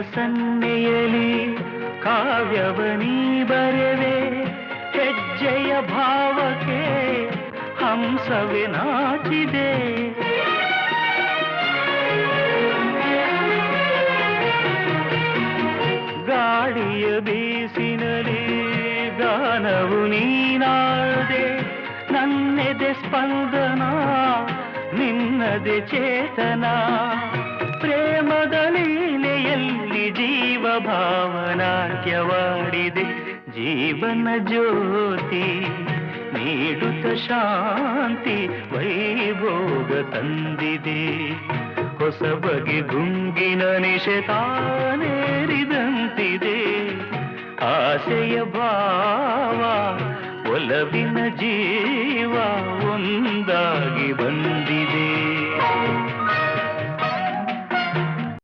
ಸನ್ನೆಯಲಿ ಕಾವ್ಯವನೀ ಬರೆವೆ, ಹೆಜ್ಜೆಯ ಭಾವಕ್ಕೆ ಹಂಸವೇ ನಾಚಿದೆ. ಗಾಳಿಯ ಬೀಸಿನಲಿ ಗಾನವು ನೀನಾದೆ, ನನ್ನೆದೆ ಸ್ಪಂದನ, ನಿನ್ನದೆ ಚೇತನ. ಜೀವ ಭಾವನಾಟ್ಯವಾಡಿದೆ ಜೀವನ ಜ್ಯೋತಿ ನೀಡುತ್ತ ಶಾಂತಿ ವೈಭೋಗ ತಂದಿದೆ. ಹೊಸ ಬಗೆ ಗುಂಗಿನ ನಿಷತಾನೇರಿದಂತಿದೆ ಆಸೆಯ ಭಾವ, ಒಲವಿನ ಜೀವ ಬಂದಿದೆ